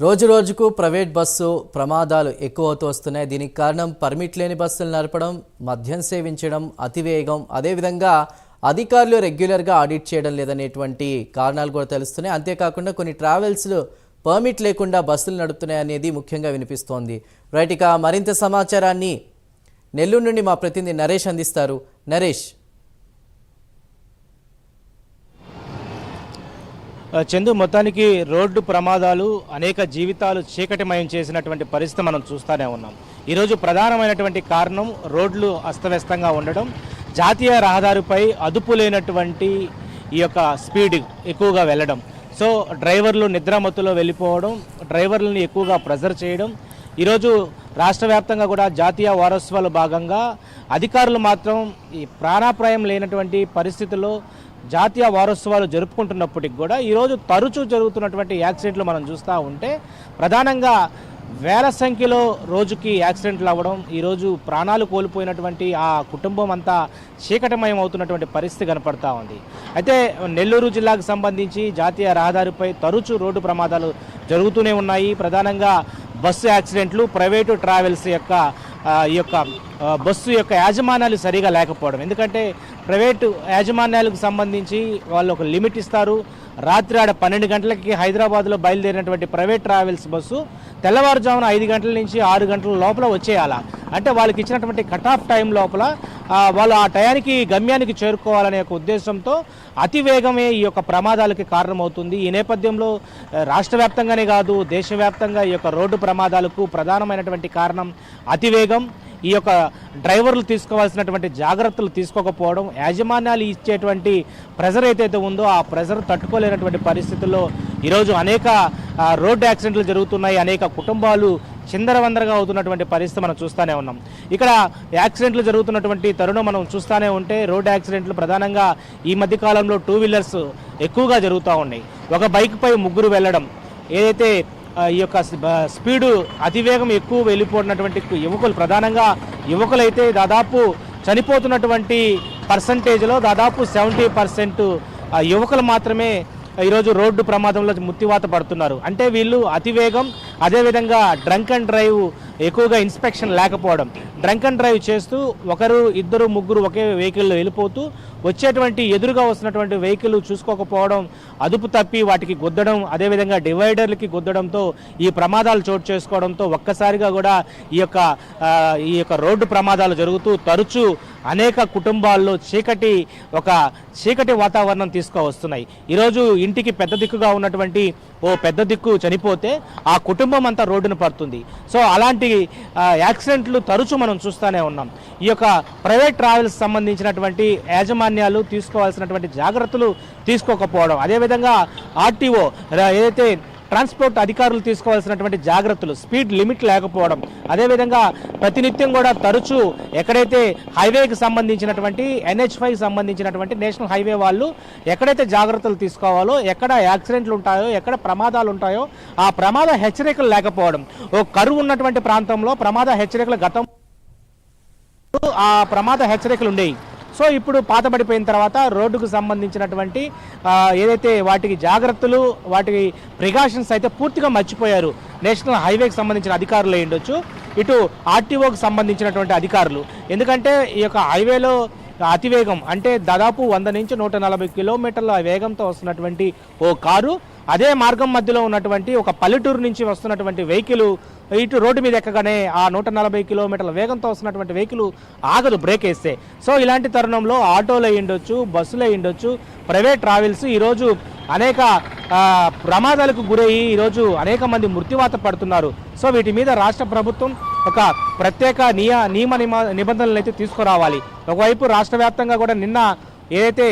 రోజు రోజుకు private bus ప్రమాదాలు ఎక్కువ అవుతూ వస్తున్నాయి. దీనికి కారణం పర్మిట్ లేని బస్సులు నడపడం మద్యం సేవించడం అతివేగం అదేవిధంగా అధికారులు రెగ్యులర్గా ఆడిట్ చేయడం లేదనేటువంటి కారణాలు కూడా తెలుస్తున్నాయి. అంతేకాకుండా కొన్ని ట్రావెల్స్లు పర్మిట్ లేకుండా బస్సులు నడుపుతున్నాయి అనేది ముఖ్యంగా వినిపిస్తోంది. రైట్ ఇక మరింత సమాచారాన్ని నెల్లూరు నుండి మా ప్రతినిధి నరేష్ అందిస్తారు. నరేష్. చందు మొత్తానికి రోడ్డు ప్రమాదాలు అనేక జీవితాలు చీకటిమయం చేసినటువంటి పరిస్థితి మనం చూస్తూనే ఉన్నాం. ఈరోజు ప్రధానమైనటువంటి కారణం రోడ్లు అస్తవ్యస్తంగా ఉండడం. జాతీయ రహదారిపై అదుపు లేనటువంటి ఈ యొక్క స్పీడ్ ఎక్కువగా వెళ్ళడం. సో డ్రైవర్లు నిద్రామత్తులో వెళ్ళిపోవడం డ్రైవర్లని ఎక్కువగా ప్రెజర్ చేయడం. ఈరోజు రాష్ట్ర వ్యాప్తంగా కూడా జాతీయ వారోత్సవాల భాగంగా అధికారులు మాత్రం ఈ ప్రాణాప్రాయం లేనటువంటి పరిస్థితుల్లో జాతీయ వారోత్సవాలు జరుపుకుంటున్నప్పటికి కూడా ఈరోజు తరచూ జరుగుతున్నటువంటి యాక్సిడెంట్లు మనం చూస్తూ ఉంటే ప్రధానంగా వేల సంఖ్యలో రోజుకి యాక్సిడెంట్లు అవ్వడం ఈరోజు ప్రాణాలు కోల్పోయినటువంటి ఆ కుటుంబం అంతా చీకటమయం అవుతున్నటువంటి పరిస్థితి కనపడతా ఉంది. అయితే నెల్లూరు జిల్లాకు సంబంధించి జాతీయ రహదారిపై తరచూ రోడ్డు ప్రమాదాలు జరుగుతూనే ఉన్నాయి. ప్రధానంగా బస్సు యాక్సిడెంట్లు ప్రైవేటు ట్రావెల్స్ యొక్క ఈ యొక్క బస్సు యొక్క యాజమాన్యాలు సరిగా లేకపోవడం. ఎందుకంటే ప్రైవేటు యాజమాన్యాలకు సంబంధించి వాళ్ళు ఒక లిమిట్ ఇస్తారు. రాత్రి ఆడ పన్నెండు గంటలకి హైదరాబాద్లో బయలుదేరినటువంటి ప్రైవేట్ ట్రావెల్స్ బస్సు తెల్లవారుజామున ఐదు గంటల నుంచి ఆరు గంటల లోపల వచ్చేయాలా? అంటే వాళ్ళకి ఇచ్చినటువంటి కట్ ఆఫ్ టైం లోపల వాళ్ళు ఆ టయానికి గమ్యానికి చేరుకోవాలనే ఒక ఉద్దేశంతో అతి వేగమే ఈ యొక్క ప్రమాదాలకి కారణమవుతుంది. ఈ నేపథ్యంలో రాష్ట్ర వ్యాప్తంగానే కాదు దేశవ్యాప్తంగా ఈ యొక్క రోడ్డు ప్రమాదాలకు ప్రధానమైనటువంటి కారణం అతివేగం ఈ యొక్క డ్రైవర్లు తీసుకోవాల్సినటువంటి జాగ్రత్తలు తీసుకోకపోవడం యాజమాన్యాలు ఇచ్చేటువంటి ప్రెజర్ ఏదైతే ఉందో ఆ ప్రెజర్ తట్టుకోలేనటువంటి పరిస్థితుల్లో ఈరోజు అనేక రోడ్డు యాక్సిడెంట్లు జరుగుతున్నాయి. అనేక కుటుంబాలు చిందరవందరగా అవుతున్నటువంటి పరిస్థితి మనం చూస్తూనే ఉన్నాం. ఇక్కడ యాక్సిడెంట్లు జరుగుతున్నటువంటి తరుణం మనం చూస్తూనే ఉంటే రోడ్డు యాక్సిడెంట్లు ప్రధానంగా ఈ మధ్య కాలంలో టూ వీలర్స్ ఎక్కువగా జరుగుతూ ఉన్నాయి. ఒక బైక్పై ముగ్గురు వెళ్ళడం ఏదైతే ఈ యొక్క స్పీడు అతివేగం ఎక్కువ వెళ్ళిపోతున్నటువంటి యువకులు ప్రధానంగా యువకులైతే దాదాపు చనిపోతున్నటువంటి పర్సంటేజ్లో దాదాపు సెవెంటీ పర్సెంట్ యువకులు మాత్రమే ఈరోజు రోడ్డు ప్రమాదంలో ముత్తివాత పడుతున్నారు. అంటే వీళ్ళు అతివేగం అదేవిధంగా డ్రంక్ అండ్ డ్రైవ్ ఎక్కువగా ఇన్స్పెక్షన్ లేకపోవడం. డ్రంక్ అండ్ డ్రైవ్ చేస్తూ ఒకరు ఇద్దరు ముగ్గురు ఒకే వెహికల్లో వెళ్ళిపోతూ వచ్చేటువంటి ఎదురుగా వస్తున్నటువంటి వెహికల్ చూసుకోకపోవడం అదుపు తప్పి వాటికి గుద్దడం అదేవిధంగా డివైడర్లకి గుద్దడంతో ఈ ప్రమాదాలు చోటు చేసుకోవడంతో ఒక్కసారిగా కూడా ఈ యొక్క ఈ యొక్క రోడ్డు ప్రమాదాలు జరుగుతూ తరచూ అనేక కుటుంబాల్లో చీకటి ఒక చీకటి వాతావరణం తీసుకువస్తున్నాయి. ఈరోజు ఇంటికి పెద్ద దిక్కుగా ఉన్నటువంటి ఓ పెద్ద దిక్కు చనిపోతే ఆ కుటుంబం అంతా రోడ్డున పడుతుంది. సో అలాంటి యాక్సిడెంట్లు తరచూ మనం చూస్తూనే ఉన్నాం. ఈ యొక్క ప్రైవేట్ ట్రావెల్స్ సంబంధించినటువంటి యాజమాన్యాలు తీసుకోవాల్సినటువంటి జాగ్రత్తలు తీసుకోకపోవడం. అదేవిధంగా ఆర్టీఓ ఏదైతే ట్రాన్స్పోర్ట్ అధికారులు తీసుకోవాల్సినటువంటి జాగ్రత్తలు స్పీడ్ లిమిట్ లేకపోవడం. అదేవిధంగా ప్రతినిత్యం కూడా తరచూ ఎక్కడైతే హైవేకి సంబంధించినటువంటి ఎన్హెచ్ ఫైవ్ సంబంధించినటువంటి నేషనల్ హైవే వాళ్ళు ఎక్కడైతే జాగ్రత్తలు తీసుకోవాలో ఎక్కడ యాక్సిడెంట్లు ఉంటాయో ఎక్కడ ప్రమాదాలు ఉంటాయో ఆ ప్రమాద హెచ్చరికలు లేకపోవడం. ఓ కరువు ఉన్నటువంటి ప్రాంతంలో ప్రమాద హెచ్చరికలు గతం ఆ ప్రమాద హెచ్చరికలు ఉండేవి. సో ఇప్పుడు పాతబడిపోయిన తర్వాత రోడ్డుకు సంబంధించినటువంటి ఏదైతే వాటికి జాగ్రత్తలు వాటికి ప్రికాషన్స్ అయితే పూర్తిగా మర్చిపోయారు. నేషనల్ హైవేకి సంబంధించిన అధికారులు ఉండొచ్చు. ఇటు ఆర్టీఓకి సంబంధించినటువంటి అధికారులు. ఎందుకంటే ఈ యొక్క హైవేలో అతివేగం అంటే దాదాపు వంద నుంచి నూట నలభై కిలోమీటర్ల వేగంతో వస్తున్నటువంటి ఓ కారు. అదే మార్గం మధ్యలో ఉన్నటువంటి ఒక పల్లెటూరు నుంచి వస్తున్నటువంటి వెహికల్ ఇటు రోడ్డు మీద ఎక్కగానే ఆ నూట నలభై కిలోమీటర్ల వేగంతో వస్తున్నటువంటి వెహికల్ ఆగదు బ్రేక్ వేస్తే. సో ఇలాంటి తరుణంలో ఆటోలు అయ్యిండొచ్చు బస్సులు అయ్యిండొచ్చు ప్రైవేట్ ట్రావెల్స్ ఈరోజు అనేక ప్రమాదాలకు గురయ్యి ఈరోజు అనేక మంది మృత్యువాత పడుతున్నారు. సో వీటి మీద రాష్ట్ర ప్రభుత్వం ఒక ప్రత్యేక నియ నియమ నిబంధనలు అయితే తీసుకురావాలి. ఒకవైపు రాష్ట్ర వ్యాప్తంగా కూడా నిన్న ఏదైతే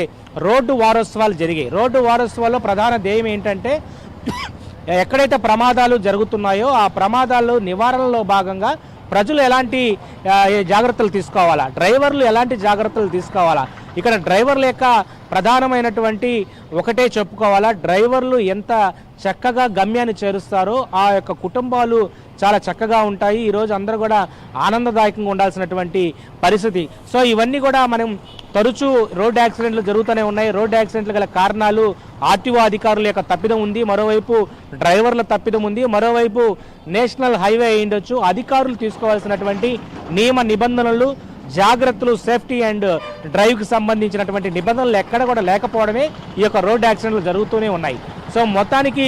రోడ్డు వారోత్సవాలు జరిగాయి. రోడ్డు వారోత్సవాల్లో ప్రధాన ధ్యేయం ఏంటంటే ఎక్కడైతే ప్రమాదాలు జరుగుతున్నాయో ఆ ప్రమాదాలు నివారణలో భాగంగా ప్రజలు ఎలాంటి జాగ్రత్తలు తీసుకోవాలా? డ్రైవర్లు ఎలాంటి జాగ్రత్తలు తీసుకోవాలా? ఇక్కడ డ్రైవర్ల యొక్క ప్రధానమైనటువంటి ఒకటే చెప్పుకోవాలా డ్రైవర్లు ఎంత చక్కగా గమ్యాన్ని చేరుస్తారో ఆ యొక్క కుటుంబాలు చాలా చక్కగా ఉంటాయి. ఈరోజు అందరూ కూడా ఆనందదాయకంగా ఉండాల్సినటువంటి పరిస్థితి. సో ఇవన్నీ కూడా మనం తరచూ రోడ్ యాక్సిడెంట్లు జరుగుతూనే ఉన్నాయి. రోడ్ యాక్సిడెంట్లు గల కారణాలు ఆర్టీఓ అధికారుల యొక్క తప్పిదం ఉంది. మరోవైపు డ్రైవర్ల తప్పిదం ఉంది. మరోవైపు నేషనల్ హైవే అయి అధికారులు తీసుకోవాల్సినటువంటి నియమ నిబంధనలు జాగ్రత్తలు సేఫ్టీ అండ్ డ్రైవ్కి సంబంధించినటువంటి నిబంధనలు ఎక్కడ కూడా లేకపోవడమే ఈ యొక్క రోడ్ యాక్సిడెంట్లు జరుగుతూనే ఉన్నాయి. సో మొత్తానికి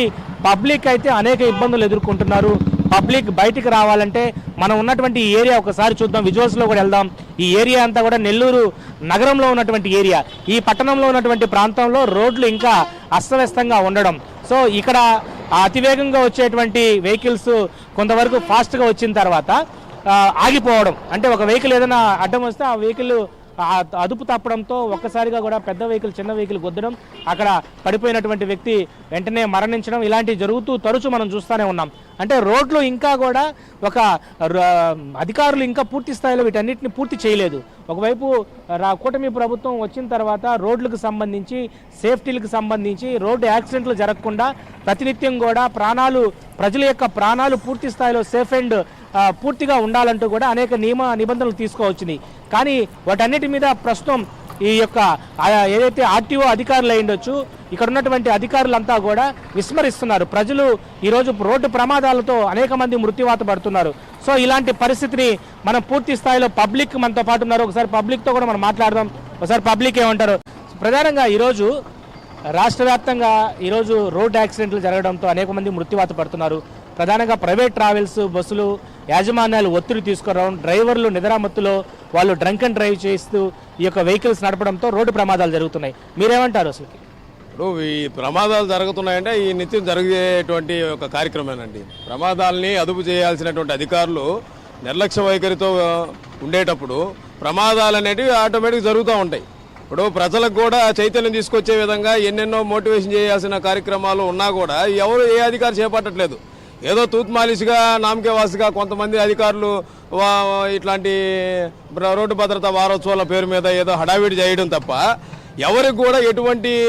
పబ్లిక్ అయితే అనేక ఇబ్బందులు ఎదుర్కొంటున్నారు. పబ్లిక్ బయటికి రావాలంటే మనం ఉన్నటువంటి ఈ ఏరియా ఒకసారి చూద్దాం. విజువల్స్లో కూడా వెళ్దాం. ఈ ఏరియా అంతా కూడా నెల్లూరు నగరంలో ఉన్నటువంటి ఏరియా. ఈ పట్టణంలో ఉన్నటువంటి ప్రాంతంలో రోడ్లు ఇంకా అస్తవ్యస్తంగా ఉండడం. సో ఇక్కడ అతివేగంగా వచ్చేటువంటి వెహికల్స్ కొంతవరకు ఫాస్ట్గా వచ్చిన తర్వాత ఆగిపోవడం. అంటే ఒక వెహికల్ ఏదైనా అడ్డం వస్తే ఆ వెహికల్ అదుపు తప్పడంతో ఒక్కసారిగా కూడా పెద్ద వెహికల్ చిన్న వెహికల్ గుద్దడం అక్కడ పడిపోయినటువంటి వ్యక్తి వెంటనే మరణించడం ఇలాంటివి జరుగుతూ తరచూ మనం చూస్తూనే ఉన్నాం. అంటే రోడ్లు ఇంకా కూడా ఒక అధికారులు ఇంకా పూర్తి స్థాయిలో వీటన్నిటిని పూర్తి చేయలేదు. ఒకవైపు రా కూటమి ప్రభుత్వం వచ్చిన తర్వాత రోడ్లకు సంబంధించి సేఫ్టీలకు సంబంధించి రోడ్డు యాక్సిడెంట్లు జరగకుండా ప్రతినిత్యం కూడా ప్రాణాలు ప్రజల యొక్క ప్రాణాలు పూర్తి స్థాయిలో సేఫ్ అండ్ పూర్తిగా ఉండాలంటూ కూడా అనేక నియమ నిబంధనలు తీసుకోవచ్చింది కానీ వాటన్నిటి మీద ప్రస్తుతం ఈ యొక్క ఏదైతే ఆర్టీఓ అధికారులు అయ్యుండొచ్చు ఇక్కడ ఉన్నటువంటి అధికారులంతా కూడా విస్మరిస్తున్నారు. ప్రజలు ఈరోజు రోడ్డు ప్రమాదాలతో అనేక మంది మృత్యువాత పడుతున్నారు. సో ఇలాంటి పరిస్థితిని మనం పూర్తి స్థాయిలో పబ్లిక్ మనతో పాటు ఉన్నారు. ఒకసారి పబ్లిక్తో కూడా మనం మాట్లాడదాం. ఒకసారి పబ్లిక్ ఏమంటారు? ప్రధానంగా ఈరోజు రాష్ట్ర వ్యాప్తంగా ఈరోజు రోడ్ యాక్సిడెంట్లు జరగడంతో అనేక మంది మృత్యువాత పడుతున్నారు. ప్రధానంగా ప్రైవేట్ ట్రావెల్స్ బస్సులు యాజమాన్యాలు ఒత్తిడి తీసుకురావడం డ్రైవర్లు నిద్రామత్తులో వాళ్ళు డ్రంక్ అండ్ డ్రైవ్ చేస్తూ ఈ యొక్క వెహికల్స్ నడపడంతో రోడ్డు ప్రమాదాలు జరుగుతున్నాయి. మీరేమంటారు అసలు? ఇప్పుడు ఈ ప్రమాదాలు జరుగుతున్నాయంటే ఈ నిత్యం జరిగేటువంటి ఒక కార్యక్రమేనండి. ప్రమాదాలని అదుపు చేయాల్సినటువంటి అధికారులు నిర్లక్ష్య వైఖరితో ఉండేటప్పుడు ప్రమాదాలు అనేటివి ఆటోమేటిక్ జరుగుతూ ఉంటాయి. ఇప్పుడు ప్రజలకు కూడా చైతన్యం తీసుకొచ్చే విధంగా ఎన్నెన్నో మోటివేషన్ చేయాల్సిన కార్యక్రమాలు ఉన్నా కూడా ఎవరు ఏ అధికారి చేపట్టట్లేదు. ఏదో తూత్ మాలిష్గా నామకే వాసిగా కొంతమంది అధికారులు వా- ఇట్లాంటి రోడ్డు భద్రత వారోత్సవాల పేరు మీద ఏదో హడావిడి చేయడం తప్ప ఎవరికి కూడా ఎటువంటి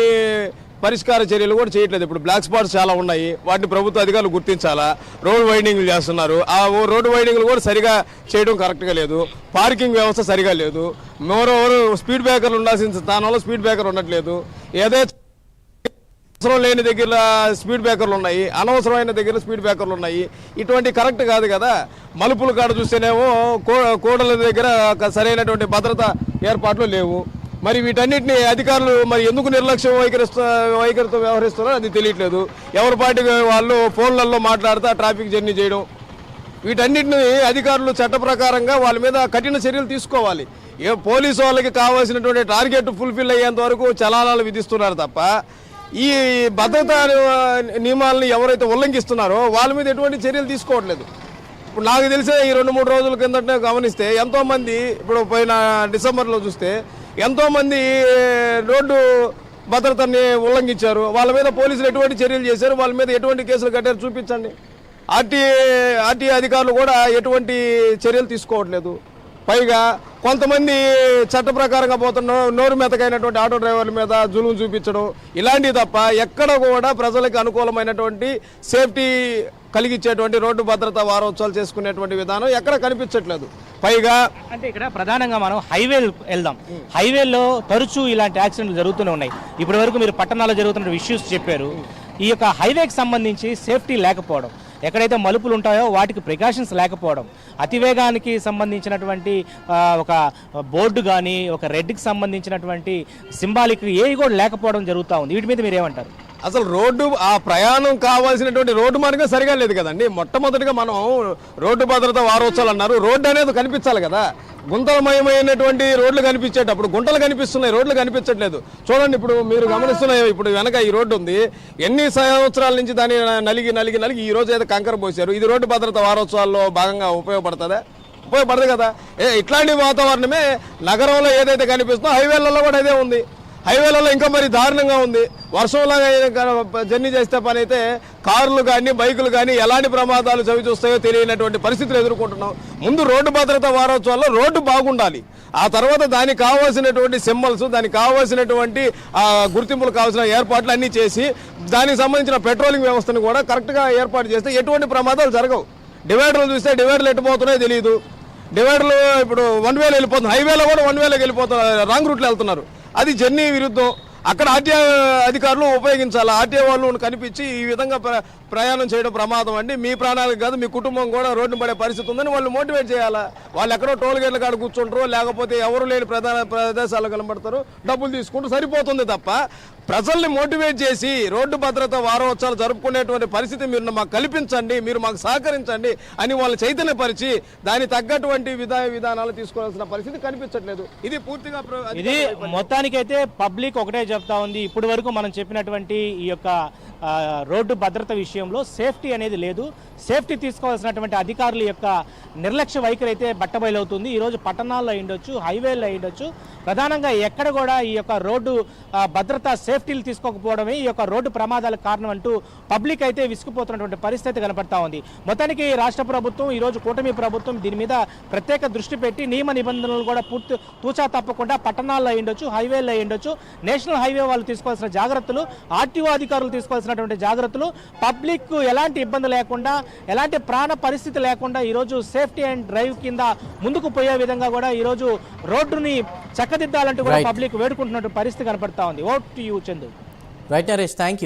పరిష్కార చర్యలు కూడా చేయట్లేదు. ఇప్పుడు బ్లాక్ స్పాట్స్ చాలా ఉన్నాయి. వాటిని ప్రభుత్వ అధికారులు గుర్తించాలా? రోడ్ వైడింగ్లు చేస్తున్నారు. ఆ ఓ రోడ్డు వైడింగ్లు కూడా సరిగా చేయడం కరెక్ట్గా లేదు. పార్కింగ్ వ్యవస్థ సరిగా లేదు. మోరోవర్ స్పీడ్ బ్రేకర్లు ఉండాల్సిన స్థానంలో స్పీడ్ బ్రేకర్ ఉండట్లేదు. ఏదైతే అవసరం లేని దగ్గర స్పీడ్ బ్రేకర్లు ఉన్నాయి అనవసరమైన దగ్గర స్పీడ్ బ్రేకర్లు ఉన్నాయి. ఇటువంటి కరెక్ట్ కాదు కదా. మలుపుల కాడ చూస్తేనేమో కో- కోడల దగ్గర సరైనటువంటి భద్రత ఏర్పాట్లు లేవు. మరి వీటన్నిటిని అధికారులు మరి ఎందుకు నిర్లక్ష్యం వైఖరిస్తూ వైఖరితో వ్యవహరిస్తున్నారో అది తెలియట్లేదు. ఎవరిపాటి వాళ్ళు ఫోన్లలో మాట్లాడుతూ ట్రాఫిక్ జర్నీ చేయడం. వీటన్నిటిని అధికారులు చట్ట ప్రకారంగా వాళ్ళ మీద కఠిన చర్యలు తీసుకోవాలి. ఏ పోలీసు వాళ్ళకి కావాల్సినటువంటి టార్గెట్ ఫుల్ఫిల్ అయ్యేంత వరకు చలానాలు విధిస్తున్నారు తప్ప ఈ భద్రతా నియమాలను ఎవరైతే ఉల్లంఘిస్తున్నారో వాళ్ళ మీద ఎటువంటి చర్యలు తీసుకోవట్లేదు. ఇప్పుడు నాకు తెలిసే ఈ రెండు మూడు రోజుల కిందటనే గమనిస్తే ఎంతోమంది ఇప్పుడు పోయిన డిసెంబర్లో చూస్తే ఎంతోమంది రోడ్డు భద్రతని ఉల్లంఘించారు. వాళ్ళ మీద పోలీసులు ఎటువంటి చర్యలు చేశారు? వాళ్ళ మీద ఎటువంటి కేసులు కట్టారు? చూపించండి. ఆర్టీ ఆర్టీ అధికారులు కూడా ఎటువంటి చర్యలు తీసుకోవట్లేదు. పైగా కొంతమంది చట్ట ప్రకారంగా పోతున్న నోరు మెతకైనటువంటి ఆటో డ్రైవర్ల మీద జులుం చూపించడం ఇలాంటివి తప్ప ఎక్కడ కూడా ప్రజలకు అనుకూలమైనటువంటి సేఫ్టీ కలిగించేటువంటి రోడ్డు భద్రతా వారోత్సవాలు చేసుకునేటువంటి విధానం ఎక్కడ కనిపించట్లేదు. పైగా అంటే ఇక్కడ ప్రధానంగా మనం హైవే వెళ్దాం. హైవేలో తరచూ ఇలాంటి యాక్సిడెంట్లు జరుగుతూనే ఉన్నాయి. ఇప్పటి వరకు మీరు పట్టణాల్లో జరుగుతున్న ఇష్యూస్ చెప్పారు. ఈ యొక్క హైవేకి సంబంధించి సేఫ్టీ లేకపోవడం ఎక్కడైతే మలుపులు ఉంటాయో వాటికి ప్రికాషన్స్ లేకపోవడం అతివేగానికి సంబంధించినటువంటి ఒక బోర్డు కానీ ఒక రెడ్కి సంబంధించినటువంటి సింబాలిక్ ఏవి కూడా లేకపోవడం జరుగుతూ ఉంది. వీటి మీద మీరు ఏమంటారు అసలు రోడ్డు ఆ ప్రయాణం కావాల్సినటువంటి రోడ్డు మార్గం సరిగా లేదు కదండి. మొట్టమొదటిగా మనం రోడ్డు భద్రత వారోత్సవాలు అన్నారు రోడ్డు అనేది కనిపించాలి కదా. గుంతలమయమైనటువంటి రోడ్లు కనిపించేటప్పుడు గుంటలు కనిపిస్తున్నాయి రోడ్లు కనిపించట్లేదు. చూడండి ఇప్పుడు మీరు గమనిస్తున్నాయి ఇప్పుడు వెనక ఈ రోడ్డు ఉంది. ఎన్ని సంవత్సరాల నుంచి దాన్ని నలిగి నలిగి నలిగి ఈ రోజు ఏదో కంకర పోసారు ఇది రోడ్డు భద్రత వారోత్సవాల్లో భాగంగా ఉపయోగపడుతుందా? ఉపయోగపడదు కదా. ఏ ఇట్లాంటి వాతావరణమే నగరంలో ఏదైతే కనిపిస్తుందో హైవేలలో కూడా అదే ఉంది. హైవేలలో ఇంకా మరి దారుణంగా ఉంది. వర్షంలాగా జర్నీ చేస్తే పని అయితే కార్లు కానీ బైకులు కానీ ఎలాంటి ప్రమాదాలు చవి చూస్తాయో తెలియనటువంటి పరిస్థితులు ఎదుర్కొంటున్నాం. ముందు రోడ్డు భద్రత వారోత్సవాల్లో రోడ్డు బాగుండాలి. ఆ తర్వాత దానికి కావాల్సినటువంటి సింబల్స్ దానికి కావాల్సినటువంటి గుర్తింపులు కావాల్సిన ఏర్పాట్లు అన్నీ చేసి దానికి సంబంధించిన పెట్రోలింగ్ వ్యవస్థను కూడా కరెక్ట్గా ఏర్పాటు చేస్తే ఎటువంటి ప్రమాదాలు జరగవు. డివైడర్లు చూస్తే డివైడర్లు ఎట్టుపోతున్నాయో తెలియదు డివైడర్లు ఇప్పుడు వన్ వేలో వెళ్ళిపోతుంది హైవేలో కూడా వన్ వేలోకి వెళ్ళిపోతున్నారు. రాంగ్ రూట్లో వెళ్తున్నారు. అది జర్నీ విరుద్ధం అక్కడ ఆర్టీఐ అధికారులు ఉపయోగించాలి. ఆర్టీఐ వాళ్ళు కనిపించి ఈ విధంగా ప్రయాణం చేయడం ప్రమాదం అండి. మీ ప్రాణాలకు కాదు మీ కుటుంబం కూడా రోడ్డు పడే పరిస్థితి ఉందని వాళ్ళు మోటివేట్ చేయాలా? వాళ్ళు ఎక్కడో టోల్ గేట్ల కాడ కూర్చుంటారు లేకపోతే ఎవరు లేని ప్రధాన ప్రదేశాలు కనబడతారు డబ్బులు తీసుకుంటూ సరిపోతుంది తప్ప ప్రజల్ని మోటివేట్ చేసి రోడ్డు భద్రత వారోత్సవాలు జరుపుకునేటువంటి పరిస్థితి మీరు మాకు కల్పించండి మీరు మాకు సహకరించండి అని వాళ్ళు చైతన్యపరిచి దానికి తగ్గటువంటి విధా విధానాలు తీసుకోవాల్సిన పరిస్థితి కనిపించట్లేదు. ఇది పూర్తిగా ప్ర- ఇది మొత్తానికైతే పబ్లిక్ ఒకటే చెప్తా ఉంది. ఇప్పటి వరకు మనం చెప్పినటువంటి ఈ యొక్క రోడ్డు భద్రత విషయంలో సేఫ్టీ అనేది లేదు. సేఫ్టీ తీసుకోవాల్సినటువంటి అధికారుల యొక్క నిర్లక్ష్య వైఖరి అయితే బట్టబయలవుతుంది. ఈరోజు పట్టణాల్లో అయ్యుండొచ్చు హైవేల్లో అయ్యుండొచ్చు ప్రధానంగా ఎక్కడ కూడా ఈ యొక్క రోడ్డు భద్రతా భద్రత సేఫ్టీలు తీసుకోకపోవడమే ఈ యొక్క రోడ్డు ప్రమాదాలకు కారణం అంటూ పబ్లిక్ అయితే విసుకుపోతున్నటువంటి పరిస్థితి కనపడతా ఉంది. మొత్తానికి రాష్ట్ర ప్రభుత్వం ఈరోజు కూటమి ప్రభుత్వం దీని మీద ప్రత్యేక దృష్టి పెట్టి నియమ నిబంధనలు కూడా పూర్తి తూచా తప్పకుండా పట్టణాల్లో అయ్యుండొచ్చు హైవేల్లో అయ్యుండొచ్చు నేషనల్ హైవే వాళ్ళు తీసుకోవాల్సిన జాగ్రత్తలు ఆర్టీఓ అధికారులు తీసుకోవాల్సినటువంటి జాగ్రత్తలు పబ్లిక్ ఎలాంటి ఇబ్బంది లేకుండా ఎలాంటి ప్రాణ పరిస్థితి లేకుండా ఈరోజు సేఫ్టీ అండ్ డ్రైవ్ కింద ముందుకు పోయే విధంగా కూడా ఈరోజు రోడ్డుని చక్కదిద్దాలంటూ కూడా. పబ్లిక్ వేడుకుంటున్నటువంటి పరిస్థితి కనపడతా ఉంది. Vote to you Chandu right Naresh thank you